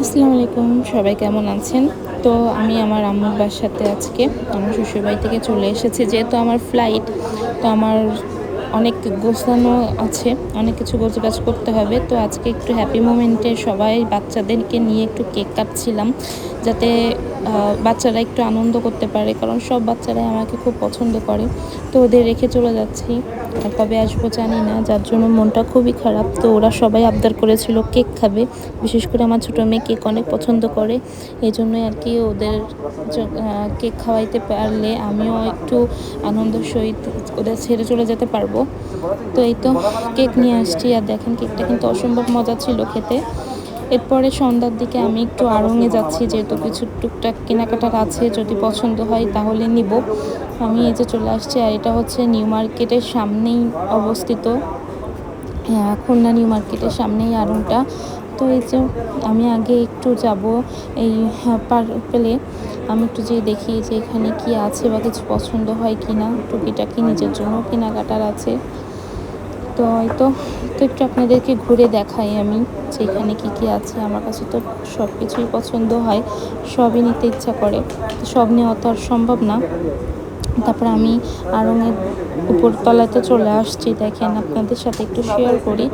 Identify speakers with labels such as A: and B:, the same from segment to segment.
A: আসসালামু আলাইকুম, সবাই কেমন আছেন? তো আমি আমার আম্মুর বাসাতে আজকে আমার শ্বশুরবাড়ি থেকে চলে এসেছি। যেহেতু আমার ফ্লাইট তো আমার অনেক গোছানো আছে, অনেক কিছু গোছগাছ করতে হবে। তো আজকে একটু হ্যাপি মোমেন্টে সবাই বাচ্চাদেরকে নিয়ে একটু কেক কাটছিলাম, যাতে বাচ্চারা একটু আনন্দ করতে পারে, কারণ সব বাচ্চারাই আমাকে খুব পছন্দ করে। তো ওদের রেখে চলে যাচ্ছি, আর কবে আসব জানি না, যার জন্য মনটা খুবই খারাপ। তো ওরা সবাই আবদার করেছিল কেক খাবে, বিশেষ করে আমার ছোটো মেয়ে কেক অনেক পছন্দ করে। এই জন্যই আর কি ওদের কেক খাওয়াইতে পারলে আমিও একটু আনন্দ সহিত ওদের ছেড়ে চলে যেতে পারব। তো এই তো কেক নিয়ে আসছি আর দেখেন কেকটা কিন্তু অসম্ভব মজা ছিল খেতে। এরপরে সন্ধ্যার দিকে আমি একটু আড়ঙে যাচ্ছি যেহেতু কিছু টুকটাক কেনাকাটার আছে যদি পছন্দ হয় তাহলে নিব। আমি এই যে চলে আসছি আর এটা হচ্ছে নিউ মার্কেটের সামনেই অবস্থিত। হ্যাঁ, খুলনা নিউ মার্কেটের সামনেই আড়ংটা তো এই যে আমি আগে একটু যাব এই হ্যাঁ, পেলে আমি একটু যে দেখি যে এখানে কি আছে বা কিছু পছন্দ হয় কি না। টুকিটাকি নিজের জন্য কেনাকাটার আছে। তো হয়তো তো একটু আপনাদেরকে ঘুরে দেখাই আমি যে এখানে কী কী আছে। আমার কাছে তো সব কিছুই পছন্দ হয় সবই নিতে ইচ্ছা করে। সব নেওয়া তো আর সম্ভব না। তারপর আমি আড়ঙের উপরতলাতে চলে আসছি। দেখেন, আপনাদের সাথে একটু শেয়ার করি।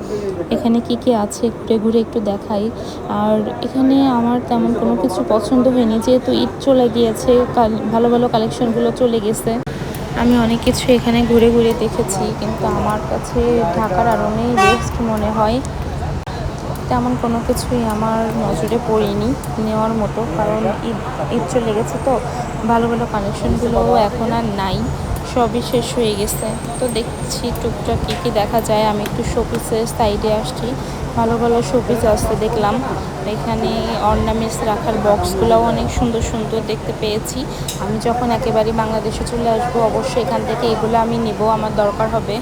A: এখানে কি কি আছে? ঘুরে ঘুরে একটু দেখাই। আর এখানে আমার তেমন কোনো কিছু পছন্দ হয়নি। যেহেতু ঈদ চলে গিয়েছে ভালো ভালো কালেকশনগুলো চলে গেছে। আমি অনেক কিছু এখানে ঘুরে ঘুরে দেখেছি, কিন্তু আমার কাছে ঢাকার আরণেই বেস্ট মনে হয়। তেমন কোনো কিছুই আমার নজরে পড়েনি নেওয়ার মতো, কারণ ঈদ ঈদ চলে গেছে তো। ভালো ভালো কানেকশনগুলোও এখন আর নাই, সবই শেষ হয়ে গেছে। তো দেখছি টুকটাক কী কী দেখা যায়, আমি একটু শোপিসের সাইডে আসছি। ভালো ভালো শোপিস আসতে দেখলাম। এখানে অর্নামেন্টস রাখার বক্সগুলোও অনেক সুন্দর সুন্দর দেখতে পেয়েছি। আমি যখন একেবারে বাংলাদেশে চলে আসব, অবশ্যই এখান থেকে এগুলো আমি নিব, আমার দরকার হবে।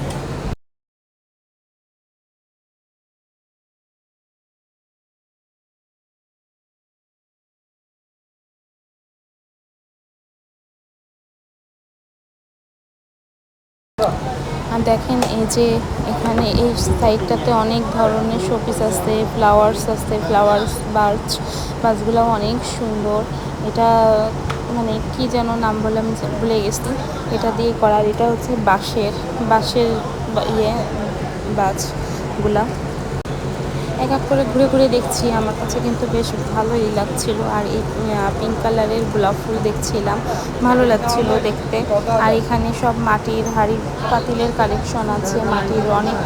A: আর দেখেন এই যে এখানে এই সাইডটাতে অনেক ধরনের শোপিস আসছে ফ্লাওয়ার্স আসছে ফ্লাওয়ার্স, বার্চ বাসগুলো অনেক সুন্দর। এটা মানে কি যেন নাম বলে আমি ভুলে গেছি। এটা দিয়ে করার, এটা হচ্ছে বাঁশের বাঁশের ইয়ে বাজগুলা এক এক করে ঘুরে ঘুরে দেখছি। আমার কাছে কিন্তু বেশ ভালোই লাগছিল। আর এই পিঙ্ক কালারের গোলাপ ফুল দেখছিলাম। ভালো লাগছিল দেখতে। আর এখানে সব মাটির হাড়ি পাতিলের কালেকশন আছে। মাটির অনেক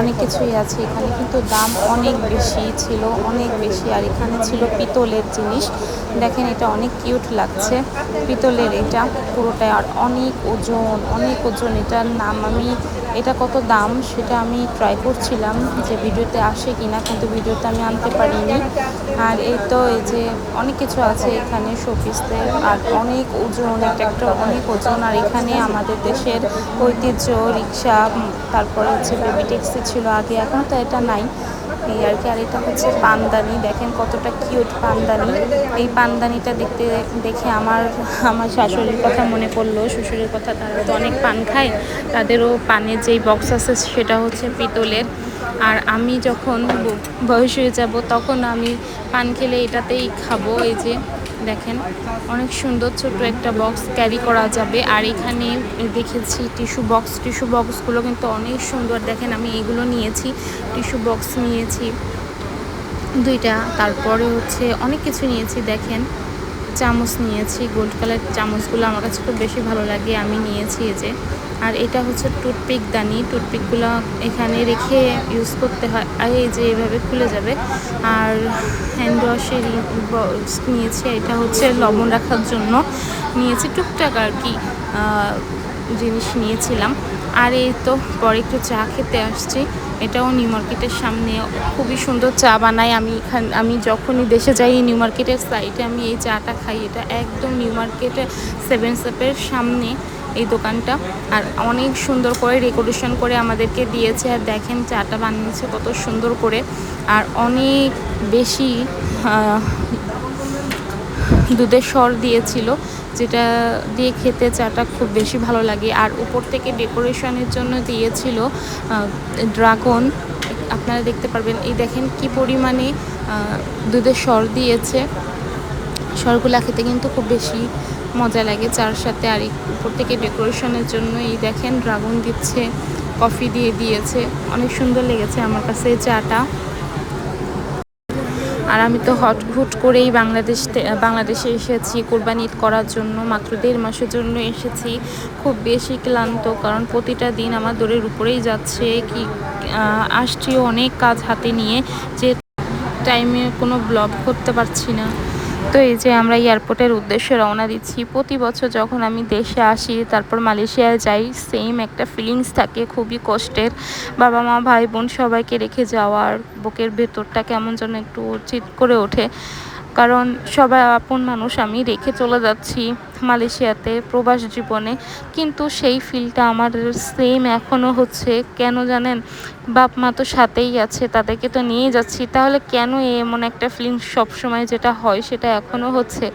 A: অনেক কিছুই আছে। এখানে কিন্তু দাম অনেক বেশি ছিল, অনেক বেশি। আর এখানে ছিল পিতলের জিনিস। দেখেন এটা অনেক কিউট লাগছে। পিতলের এটা পুরোটাই আর অনেক ওজন অনেক ওজন। এটার নাম আমি এটা কত দাম সেটা আমি ট্রাই করছিলাম যে ভিডিওতে আসে কি না কিন্তু ভিডিওতে আমি আনতে পারিনি। আর এই তো এই যে অনেক কিছু আছে এখানে শোপিসদের আর অনেক ওজন একটা একটা অনেক ওজন। আর এখানে আমাদের দেশের ঐতিহ্য, রিক্সা তারপরে হচ্ছে বেবি ট্যাক্সি ছিল আগে, এখন তো এটা নাই। এই আর কি, আর এটা হচ্ছে পানদানি। দেখেন কতটা কিউট পানদানি। এই পানদানিটা দেখতে, দেখে আমার আমার শাশুড়ির কথা মনে পড়ল। শ্বশুরের কথা তারা তো অনেক পান খায়। তাদেরও পানের যেই বক্স আছে সেটা হচ্ছে পিতলের। আর আমি যখন বয়স হয়ে যাব, তখন আমি পান খেলে এটাতেই খাব। এই যে দেখেন, অনেক সুন্দর ছোট একটা বক্স ক্যারি করা যাবে। আর এখানে দেখেছি টিস্যু বক্স টিস্যু বক্সগুলো কিন্তু অনেক সুন্দর। দেখেন, আমি এগুলো নিয়েছি টিস্যু বক্স নিয়েছি, দুইটা। তারপরে হচ্ছে অনেক কিছু নিয়েছি, দেখেন, চামচ নিয়েছি। গোল্ড কালার চামচগুলো আমার কাছে খুব বেশি ভালো লাগে। আমি নিয়েছি এই যে আর এটা হচ্ছে টুথপিক দানি। টুথপিকগুলো এখানে রেখে ইউজ করতে হয়। এই যে এভাবে খুলে যাবে। আর হ্যান্ড ওয়াশের নিয়েছি। এটা হচ্ছে লবণ রাখার জন্য নিয়েছি। টুকটাক আর কি জিনিস নিয়েছিলাম। আর এই তো পরে একটু চা খেতে আসছি। এটাও নিউ মার্কেটের সামনে। খুবই সুন্দর চা বানাই আমি এখান, আমি যখনই দেশে যাই এই নিউ মার্কেটের সাইডে আমি এই চাটা খাই। এটা একদম নিউ মার্কেটে সেভেন সেপের সামনে। এই দোকানটা। আর অনেক সুন্দর করে ডেকোরেশন করে আমাদেরকে দিয়েছে। আর দেখেন চাটা বানিয়েছে কত সুন্দর করে। আর অনেক বেশি দুধের সর দিয়েছিল, যেটা দিয়ে খেতে চাটা খুব বেশি ভালো লাগে। আর উপর থেকে ডেকোরেশনের জন্য দিয়েছিল ড্রাগন। আপনারা দেখতে পারবেন, এই দেখেন কি পরিমাণে দুধের সর দিয়েছে। স্বরগুলা খেতে কিন্তু খুব বেশি মজা লাগে। চার সাথে আর উপর থেকে ডেকোরেশনের জন্য এই দেখেন ড্রাগন দিচ্ছে, কফি দিয়ে দিয়েছে। অনেক সুন্দর লেগেছে আমার কাছে চাটা। আর আমি তো হট হুট করেই বাংলাদেশ বাংলাদেশে এসেছি, কোরবানি ঈদ করার জন্য, মাত্র দেড় মাসের জন্য এসেছি। খুব বেশি ক্লান্ত, কারণ প্রতিটা দিন আমার দৌড়ের উপরেই যাচ্ছে। কি আসছিও অনেক কাজ হাতে নিয়ে, যে টাইমে কোনো ব্লগ করতে পারছি না। তো এই যে আমরা এয়ারপোর্টের উদ্দেশ্যে রওনা দিচ্ছি, প্রতি বছর যখন আমি দেশে আসি, তারপর মালয়েশিয়ায় যাই সেম একটা ফিলিংস থাকে, খুবই কষ্টের। বাবা মা, ভাই বোন সবাইকে রেখে যাওয়ার বুকের ভেতরটা কেমন যেন একটু চিত করে ওঠে। কারণ সবাই আপন মানুষ, আমি রেখে চলে যাচ্ছি। মালয়েশিয়াতে প্রবাস জীবনে, কিন্তু সেই ফিলটা আমার সেম এখনও হচ্ছে। কেন জানেন? বাপ মা তো সাথেই আছে, তাদেরকে তো নিয়ে যাচ্ছি। তাহলে কেন এমন একটা ফিলিংস সবসময় যেটা হয়, সেটা এখনও হচ্ছে?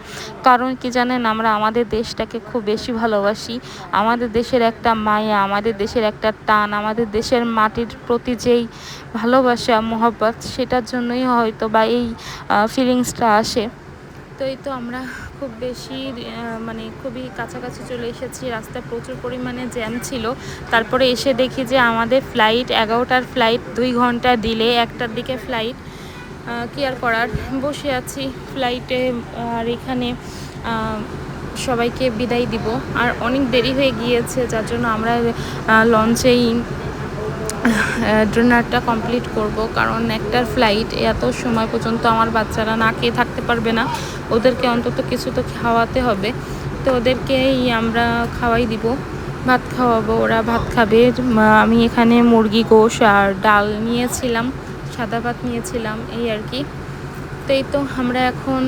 A: কারণ কি জানেন, আমরা আমাদের দেশটাকে খুব বেশি ভালোবাসি। আমাদের দেশের একটা মায়া, আমাদের দেশের একটা টান, আমাদের দেশের মাটির প্রতি যেই ভালোবাসা, মোহব্বত, সেটার জন্যই হয়তো বা এই ফিলিংসটা আসে। তো এই তো আমরা খুব বেশি মানে খুবই কাছাকাছি চলে এসেছি। রাস্তায় প্রচুর পরিমাণে জ্যাম ছিল। তারপরে এসে দেখি যে আমাদের ফ্লাইট এগারোটার ফ্লাইট দুই ঘণ্টা দিলে একটার দিকে ফ্লাইট কি আর করার? বসে আছি ফ্লাইটে আর এখানে সবাইকে বিদায় দিব। আর অনেক দেরি হয়ে গিয়েছে, যার জন্য আমরা লঞ্চেই ডিনারটা কমপ্লিট করব। কারণ একটার ফ্লাইট এত সময় পর্যন্ত আমার বাচ্চারা না খেয়ে থাকতে পারবে না। ওদেরকে অন্তত কিছু তো খাওয়াতে হবে। তো ওদেরকেই আমরা খাওয়াই দিব, ভাত খাওয়াবো, ওরা ভাত খাবে। আমি এখানে মুরগি, গোশ আর ডাল নিয়েছিলাম, সাদা ভাত নিয়েছিলাম, এই আর কি। তো এই তো আমরা এখন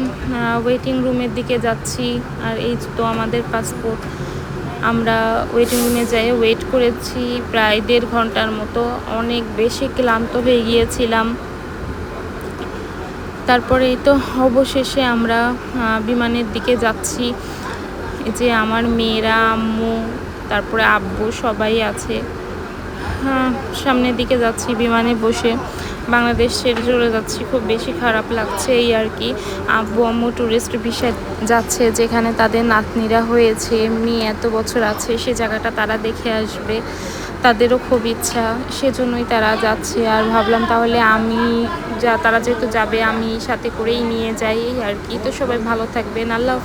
A: ওয়েটিং রুমের দিকে যাচ্ছি। আর এই তো আমাদের পাসপোর্ট আমরা ওয়েটিং রুমে যাই ওয়েট করেছি প্রায় দেড় ঘণ্টার মতো। অনেক বেশি ক্লান্ত হয়ে গিয়েছিলাম। তারপরে এই তো অবশেষে আমরা বিমানের দিকে যাচ্ছি। যে আমার মেয়েরা, আম্মু, তারপরে আব্বু সবাই আছে। হ্যাঁ সামনের দিকে যাচ্ছি বিমানে বসে। বাংলাদেশ ছেড়ে চলে যাচ্ছি, খুব বেশি খারাপ লাগছে এই আর কি। আব্বু, আম্মু ট্যুরিস্ট ভিসা যাচ্ছে, যেখানে তাদের নাতনিরা হয়েছে, মেয়ে এত বছর আছে, সে জায়গাটা তারা দেখে আসবে। তাদেরও খুব ইচ্ছা, সেজন্যই তারা যাচ্ছে। আর ভাবলাম তাহলে আমি যা, তারা যেহেতু যাবে, আমি সাথে করেই নিয়ে যাই আর কি। তো সবাই ভালো থাকবেন। আল্লাহ